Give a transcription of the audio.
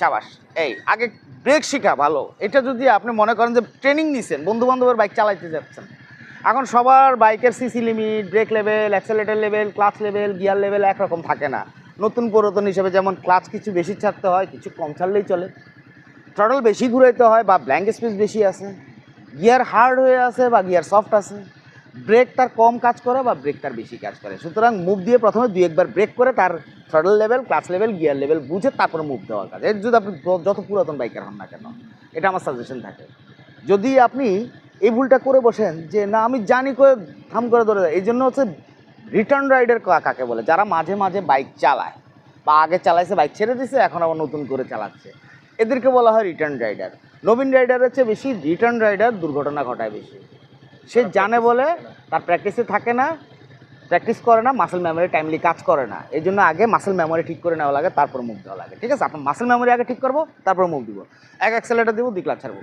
সাবাস, এই, আগে ব্রেক শেখা, ভালো। এটা যদি আপনি মনে করেন যে ট্রেনিং নিছেন বন্ধু বান্ধবের বাইক চালাইতে যাচ্ছেন, এখন সবার বাইকের CC limit, brake level accelerator level clutch level gear level একরকম থাকে না। নতুন পুরাতন হিসেবে যেমন ক্লাচ কিছু বেশি ছাড়তে হয়, কিছু কম ছাড়লেই চলে। থ্রটল বেশি ঘুরাইতে হয় বা ব্ল্যাঙ্ক স্পেস বেশি আছে। গিয়ার হার্ড হয়ে আছে বা গিয়ার সফট আছে। ব্রেক তার কম কাজ করে বা ব্রেক তার বেশি কাজ করে। সুতরাং মুভ দিয়ে প্রথমে দুই একবার ব্রেক করে তার throttle level clutch level gear level বুঝে তারপরে মুভ দেওয়ার কাজ। এর যদি আপনি যত পুরাতন বাইকার হন না কেন, এটা আমার সাজেশন থাকে। যদি আপনি এই ভুলটা করে বসেন যে, না, আমি জানি করে থাম করে ধরে। এই জন্য হচ্ছে রিটার্ন রাইডার কাকে বলে? যারা মাঝে মাঝে বাইক চালায় বা আগে চালাইছে বাইক ছেড়ে দিছে, এখন আবার নতুন করে চালাচ্ছে। এদেরকে বলা হয় রিটার্ন রাইডার নবীন রাইডারের চেয়ে বেশি রিটার্ন রাইডার দুর্ঘটনা ঘটায় বেশি। সে জানে বলে তার প্র্যাকটিসে থাকে না প্র্যাকটিস করে না মাসেল মেমোরি টাইমলি কাজ করে না। এই জন্য আগে মাসেল মেমোরি ঠিক করে নেওয়া লাগে তারপর মুভ দেওয়া লাগে। ঠিক আছে? আপনার মাসেল মেমোরি আগে ঠিক করব তারপর মুভ দিব। এক অ্যাক্সেলেটার দিব দুই ক্লাচ ছাড়বো।